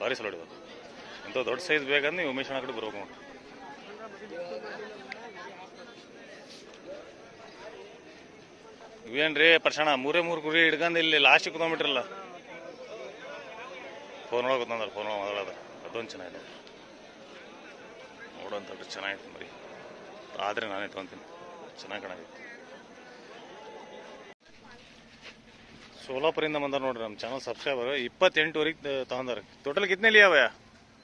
ಭಾರಿ ಸಲ ಹಿಡಿದ ಇಂಥ ದೊಡ್ಡ ಸೈಜ್ ಬೇಕಂದ್ರೆ ನೀವು ಉಮೇಶ್ ಅಣ್ಣ ಕಡೆ ಬರ್ಬೇಕು ನೋಡ್ರಿ. ಇವೇನ್ರಿ ಪ್ರಶಾಣ ಮೂರೇ ಮೂರು ಕುರಿ ಹಿಡ್ಕೊಂಡು ಇಲ್ಲಿ ಲಾಸ್ಟ್ ಕುತ್ಕೊಂಡ್ಬಿಟ್ರಲ್ಲ ಫೋನ್ ಒಳಗೆ ಕುತ್ಕೊಂಡ್ರೆ ಫೋನ್ ಒಳಗೆ ಮಾತಾಡೋದು ಅದೊಂದು ಚೆನ್ನಾಗಿದೆ ನೋಡೋಂಥದ್ದು ಚೆನ್ನಾಗಿತ್ತು ಮರಿ ಆದರೆ ನಾನು ಇಟ್ಕೊಂತೀನಿ ಚೆನ್ನಾಗಿ ಕಾಣಾಗಿತ್ತು ಸೋಲಾಪುರಿಂದ ಬಂದಾರ ನೋಡ್ರಿ ನಮ್ಮ ಚಾನಲ್ ಸಬ್ಸ್ಕ್ರೈಬರ್ ಇಪ್ಪತ್ತೆಂಟುವರೆಗೆ ತಗೊಂಡಾರ ಟೋಟಲ್ कितने लिया हुआ है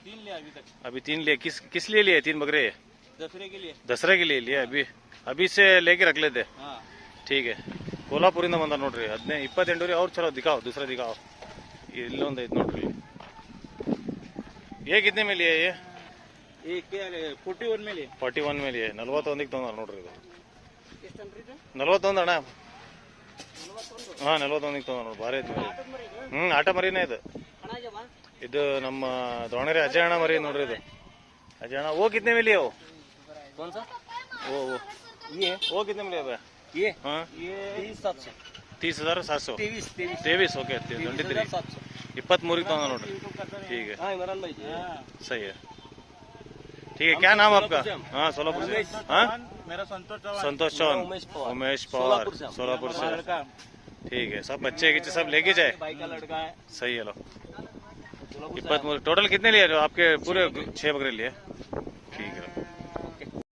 तीन लिया अभी तक अभी तीन लिए किस किस लिए लिए तीन बकरे दसरे के लिए दसरे के लिए लिया अभी अभी से लेके रख लेते हाँ ठीक है ಕೋಲಾಪುರಿಂದ ಬಂದ ನೋಡ್ರಿ ಹದಿನೈದು ಇಪ್ಪತ್ತೆಂಟು ರೀ ಅವ್ರು ಚಲೋ ದಿಖಾವ್ ದೂಸರ ದಿಖಾವ್ ಇಲ್ಲೊಂದು ಐತೆ ನೋಡ್ರಿ ಏ ಮೇಲೆ ಏ ಮೇಲೆ. ಫಾರ್ಟಿ ಒನ್ ಮೇಲೆ ನಲ್ವತ್ತೊಂದಿಗೆ ತಂದ ನೋಡ್ರಿ ಇದು. ನಲ್ವತ್ತೊಂದು ಅಣ್ಣ? ಹಾಂ ನಲ್ವತ್ತೊಂದಿಗೆ ತಂದ ನೋಡಿ ಭಾರಿ ಐತಿ ಹ್ಮ್ ಹ್ಞೂ ಆಟ ಮರಿನೇ ಇದು. ಇದು ನಮ್ಮ ದಾವಣಗೆರೆ ಅಜಯ ಅಣ್ಣ ಮರಿ ನೋಡ್ರಿ ಇದು. ಅಜಯ ಅಣ್ಣ ಹೋಗಿದ್ದೆ ಮೇಲೆ ಅವು ಓ ಓ. ಮೇಲೆ ಅದೇ ये? हाँ? सात सौ। तीस हज़ार सात सौ? तेवीस ओके तो ठीक है। सही है। ठीक है क्या नाम आपका? हाँ सोलापुर से। हाँ? मेरा संतोष संतोष चौहान। उमेश पवार। सोलापुर से। ठीक है सब बच्चे के सब लेके जाए। सही है लो। इपत टोटल कितने लिए आपके पूरे छह बकरे लिए?